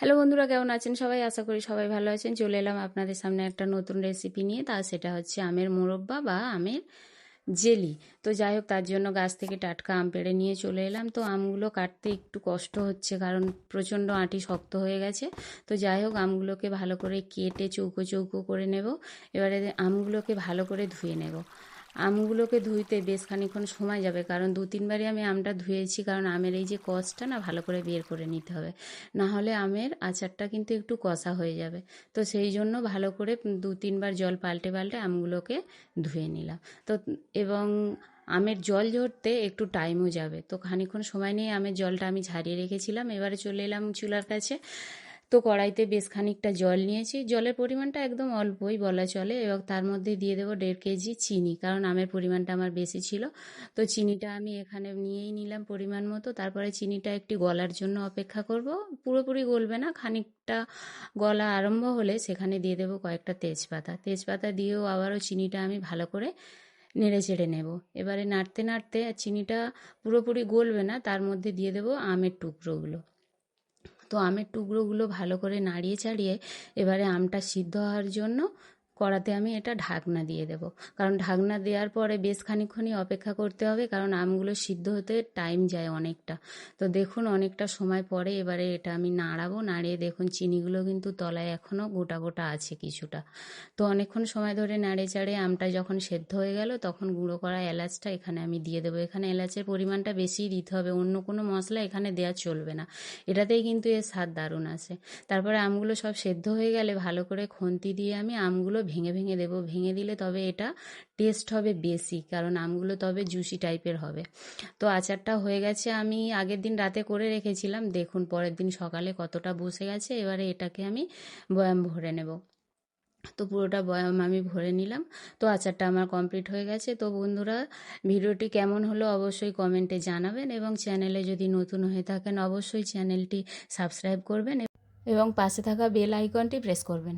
Hello বন্ধুরা, কেমন আছেন সবাই? আশা করি সবাই ভালো আছেন। চলে এলাম আপনাদের সামনে একটা নতুন রেসিপি নিয়ে। তা সেটা হচ্ছে আমের মোরব্বা বা আমের জেলি। তো যাই হোক, তার জন্য গাছ থেকে টাটকা আম পেড়ে নিয়ে চলে এলাম। তো আমগুলো কাটতে একটু কষ্ট হচ্ছে, কারণ প্রচণ্ড আঁটি শক্ত হয়ে গেছে। তো যাই হোক, আমগুলোকে ভালো করে কেটে চৌকো চৌকো করে নেব। এবারে আমগুলোকে ভালো করে ধুয়ে নেব। আমগুলোকে ধুইতে বেশ খানিক্ষণ সময় যাবে, কারণ দু তিনবারই আমি আমটা ধুয়েছি, কারণ আমের এই যে কষটা না, ভালো করে বের করে নিতে হবে। না হলে আমের আচারটা কিন্তু একটু কষা হয়ে যাবে। তো সেই জন্য ভালো করে দু তিনবার জল পাল্টে পাল্টে আমগুলোকে ধুয়ে নিলাম। তো এবং আমের জল ঝরতে একটু টাইমও যাবে। তো খানিক্ষণ সময় নিয়ে আমের জলটা আমি ঝারিয়ে রেখেছিলাম। এবারে চলে এলাম চুলার কাছে। তো কড়াইতে বেশ খানিকটা জল নিয়েছি। জলের পরিমাণটা একদম অল্পই বলা চলে এবং তার মধ্যে দিয়ে দেবো দেড় কেজি চিনি, কারণ আমের পরিমাণটা আমার বেশি ছিল। তো চিনিটা আমি এখানে নিয়েই নিলাম পরিমাণ মতো। তারপরে চিনিটা একটি গলার জন্য অপেক্ষা করব। পুরোপুরি গলবে না, খানিকটা গলা আরম্ভ হলে সেখানে দিয়ে দেবো কয়েকটা তেজপাতা। তেজপাতা দিয়েও আবারও চিনিটা আমি ভালো করে নেড়ে চেড়ে নেব। এবারে নাড়তে নাড়তে চিনিটা পুরোপুরি গলবে না, তার মধ্যে দিয়ে দেবো আমের টুকরোগুলো। তো আমের টুকরোগুলো ভালো করে নাড়িয়ে চাড়িয়ে এবারে আমটা সিদ্ধ হওয়ার জন্য কড়াতে আমি এটা ঢাকনা দিয়ে দেব। কারণ ঢাকনা দেওয়ার পরে বেশ খানিক্ষণই অপেক্ষা করতে হবে, কারণ আমগুলো সিদ্ধ হতে টাইম যায় অনেকটা। তো দেখুন, অনেকটা সময় পরে এবারে এটা আমি নাড়াবো, নাড়িয়ে দেখুন চিনিগুলো কিন্তু তলায় এখনও গোটা গোটা আছে কিছুটা। তো অনেকক্ষণ সময় ধরে নাড়ে চাড়ে আমটা যখন সেদ্ধ হয়ে গেল, তখন গুঁড়ো করা এলাচটা এখানে আমি দিয়ে দেবো। এখানে এলাচের পরিমাণটা বেশিই দিতে হবে, অন্য কোনো মশলা এখানে দেওয়া চলবে না। এটাতেই কিন্তু এর স্বাদ দারুণ আছে। তারপরে আমগুলো সব সেদ্ধ হয়ে গেলে ভালো করে খন্তি দিয়ে আমি আমগুলো ভেঙে ভেঙে দেবো। ভেঙে দিলে তবে এটা টেস্ট হবে বেশি, কারণ আমগুলো তবে জুসি টাইপের হবে। তো আচারটা হয়ে গেছে, আমি আগের দিন রাতে করে রেখেছিলাম। দেখুন পরের দিন সকালে কতটা বসে গেছে, এবারে এটাকে আমি বয়াম ভরে নেব। তো পুরোটা বয়াম আমি ভরে নিলাম। তো আচারটা আমার কমপ্লিট হয়ে গেছে। তো বন্ধুরা, ভিডিওটি কেমন হলো অবশ্যই কমেন্টে জানাবেন এবং চ্যানেলে যদি নতুন হয়ে থাকেন, অবশ্যই চ্যানেলটি সাবস্ক্রাইব করবেন এবং পাশে থাকা বেল আইকনটি প্রেস করবেন।